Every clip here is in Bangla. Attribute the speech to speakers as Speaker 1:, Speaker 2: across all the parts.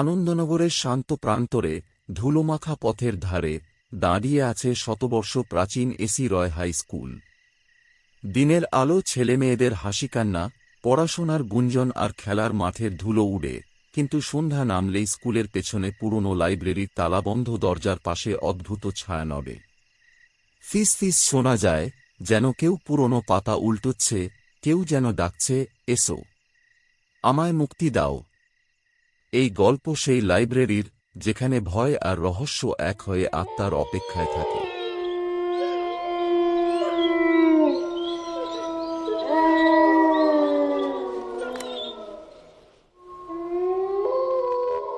Speaker 1: আনন্দনগরের শান্ত প্রান্তরে ধুলোমাখা পথের ধারে দাঁড়িয়ে আছে শতবর্ষ প্রাচীন এসি রয় হাই স্কুল। দিনের আলো ছেলেমেয়েদের হাসিকান্না পড়াশোনার গুঞ্জন আর খেলার মাঠের ধুলো উড়ে, কিন্তু সন্ধ্যা নামলেই স্কুলের পেছনে পুরনো লাইব্রেরির তালাবন্ধ দরজার পাশে অদ্ভুত ছায়া নবে ফিস ফিস শোনা যায় যেন কেউ পুরনো পাতা উল্টোচ্ছে, কেউ যেন ডাকছে, এসো। আমায় মুক্তি দাও। এই গল্প সেই লাইব্রেরির, যেখানে ভয় আর রহস্য এক হয়ে আত্মার অপেক্ষায় থাকে।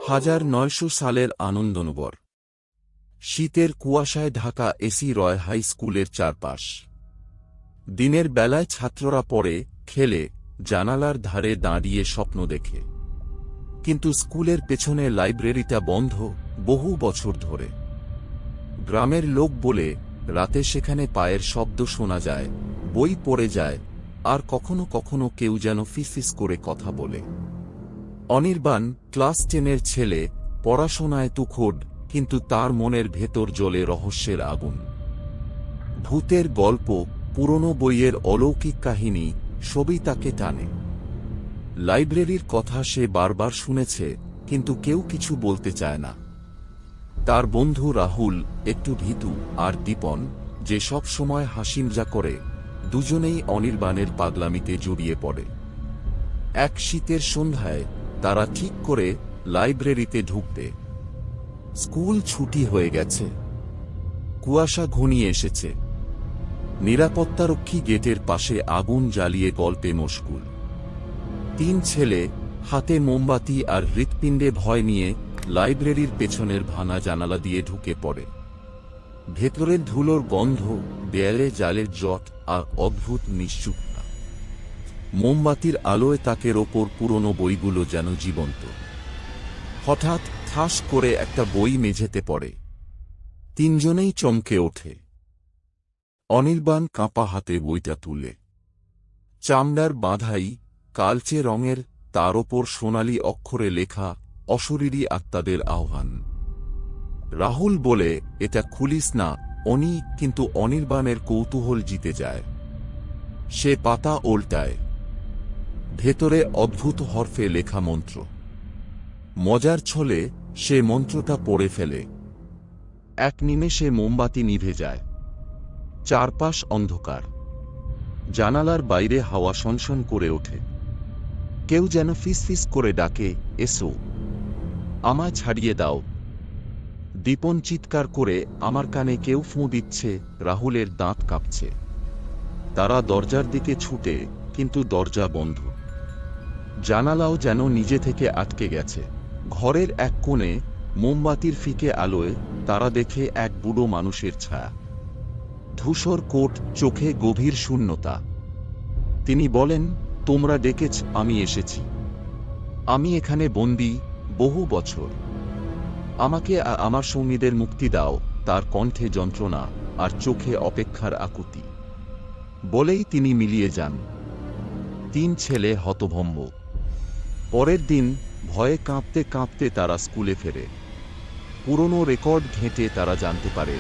Speaker 1: হাজার নয়শো সালের আনন্দনগর। শীতের কুয়াশায় ঢাকা এসি রয় হাই স্কুলের চারপাশ। দিনের বেলায় ছাত্ররা পড়ে, খেলে, জানালার ধারে দাঁড়িয়ে স্বপ্ন দেখে। কিন্তু স্কুলের পেছনে লাইব্রেরিটা বন্ধ বহু বছর ধরে। গ্রামের লোক বলে, রাতে সেখানে পায়ের শব্দ শোনা যায়, বই পড়ে যায়, আর কখনো কখনো কেউ যেন ফিসফিস করে কথা বলে। অনির্বাণ, ক্লাস টেনের ছেলে, পড়াশোনায় তুখোড, কিন্তু তার মনের ভেতর জ্বলে রহস্যের আগুন। ভূতের গল্প, পুরনো বইয়ের অলৌকিক কাহিনী, সবই তাকে টানে। লাইব্রেরির কথা সে বারবার শুনেছে, কিন্তু কেউ কিছু বলতে চায় না। তার বন্ধু রাহুল, একটু ভীতু আর দীপন, যে সব সময় হাসিমজা করে, দুজনেই অনির্বাণের পাগলামিতে জড়িয়ে পড়ে। এক শীতের সন্ধ্যায় তারা ঠিক করে লাইব্রেরিতে ঢুকবে স্কুল ছুটি হয়ে গেছে। কুয়াশা ঘনিয়ে এসেছে। নিরাপত্তারক্ষী গেটের পাশে আগুন জ্বালিয়ে গল্পে মশগুল। তিন ছেলে, হাতে মোমবাতি আর হৃৎপিণ্ডে ভয় নিয়ে লাইব্রেরির পেছনের ভাঙা জানালা দিয়ে ঢুকে পড়ে। ভেতরের ধুলোর গন্ধ, দেয়ালে জালের জট আর অদ্ভুত নিশ্চুপতা। মোমবাতির আলোয় তাকের ওপর পুরনো বইগুলো যেন জীবন্ত। হঠাৎ ঠাস করে একটা বই মেঝেতে পড়ে। তিনজনেই চমকে ওঠে। অনির্বাণ কাঁপা হাতে বইটা তুলে। চামড়ার বাঁধাই কালচে রঙের, তার ওপর সোনালি অক্ষরে লেখা অশরীরী আত্মাদের আহ্বান। রাহুল বলে, এটা খুলিস না, অনি কিন্তু অনির্বাণের কৌতূহল জিতে যায়। সে পাতা ওল্টায়। ভেতরে অদ্ভুত হরফে লেখা মন্ত্র। মজার ছলে সে মন্ত্রটা পড়ে ফেলে। এক নিমেষে মোমবাতি নিভে যায়। চারপাশ অন্ধকার। জানালার বাইরে হাওয়া সনসন করে ওঠে। কেউ যেন ফিসফিস করে ডাকে, এসো। আমায় ছাড়িয়ে দাও। দীপন চিৎকার করে আমার কানে কেউ ফুঁ দিচ্ছে, রাহুলের দাঁত কাঁপছে। তারা দরজার দিকে ছুটে, কিন্তু দরজা বন্ধ। জানালাও যেন নিজে থেকে আটকে গেছে। ঘরের এক কোণে, মোমবাতির ফিকে আলোয়, তারা দেখে এক বুড়ো মানুষের ছায়া। ধূসর কোট, চোখে গভীর শূন্যতা। তিনি বলেন তোমরা ডেকেছ, আমি এসেছি। আমি এখানে বন্দি বহু বছর। আমাকে আর আমার সঙ্গীদের মুক্তি দাও, তার কণ্ঠে যন্ত্রণা আর চোখে অপেক্ষার আকুতি। বলেই তিনি মিলিয়ে যান। তিন ছেলে হতভম্ব। পরের দিন ভয়ে কাঁপতে কাঁপতে তারা স্কুলে ফেরে। পুরনো রেকর্ড ঘেঁটে তারা জানতে পারে,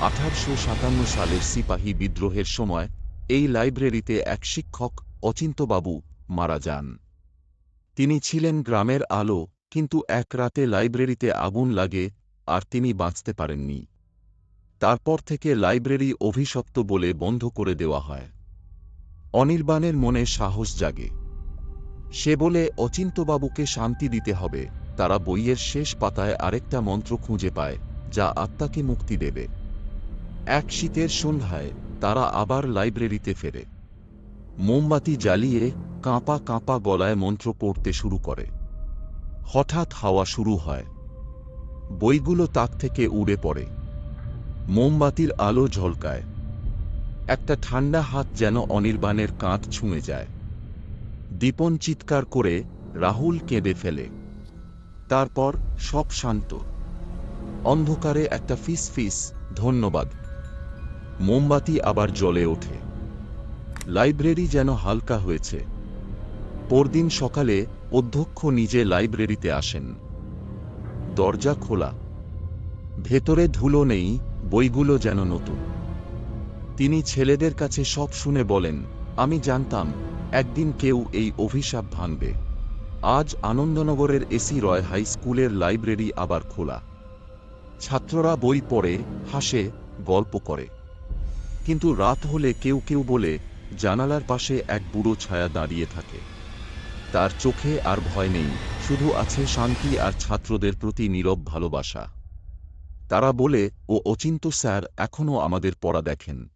Speaker 1: আঠারোশো সাতান্ন সালের সিপাহী বিদ্রোহের সময় এই লাইব্রেরিতে এক শিক্ষক অচিন্তবাবু মারা যান। তিনি ছিলেন গ্রামের আলো, কিন্তু এক রাতে লাইব্রেরিতে আগুন লাগে, আর তিনি বাঁচতে পারেননি। তারপর থেকে লাইব্রেরি অভিশপ্ত বলে বন্ধ করে দেওয়া হয়। অনির্বাণের মনে সাহস জাগে। সে বলে, অচিন্তবাবুকে শান্তি দিতে হবে। তারা বইয়ের শেষ পাতায় আরেকটা মন্ত্র খুঁজে পায়, যা আত্মাকে মুক্তি দেবে। এক শীতের সন্ধ্যায় তারা আবার লাইব্রেরিতে ফেরে। মোমবাতি জ্বালিয়ে কাঁপা কাঁপা গলায় মন্ত্র পড়তে শুরু করে। হঠাৎ হাওয়া শুরু হয়। বইগুলো তাক থেকে উড়ে পড়ে। মোমবাতির আলো ঝলকায়। একটা ঠান্ডা হাত যেন অনির্বাণের কাঁধ ছুঁয়ে যায়। দীপন চিৎকার করে রাহুল কেঁদে ফেলে। তারপর সব শান্ত। অন্ধকারে একটা ফিস ফিস ধন্যবাদ। মোমবাতি আবার জ্বলে ওঠে। লাইব্রেরি যেন হালকা হয়েছে। পরদিন সকালে অধ্যক্ষ নিজে লাইব্রেরিতে আসেন। দরজা খোলা। ভেতরে ধুলো নেই, বইগুলো যেন নতুন। তিনি ছেলেদের কাছে সব শুনে বলেন, আমি জানতাম, একদিন কেউ এই অভিশাপ ভাঙবে। আজ আনন্দনগরের এসি রয় হাই স্কুলের লাইব্রেরি আবার খোলা। ছাত্ররা বই পড়ে, হাসে, গল্প করে। কিন্তু রাত হলে কেউ কেউ বলে জানালার পাশে এক বুড়ো ছায়া দাঁড়িয়ে থাকে। তার চোখে আর ভয় নেই, শুধু আছে শান্তি আর ছাত্রদের প্রতি নীরব ভালোবাসা। তারা বলে, ও অচিন্ত স্যার, এখনও আমাদের পড়া দেখেন।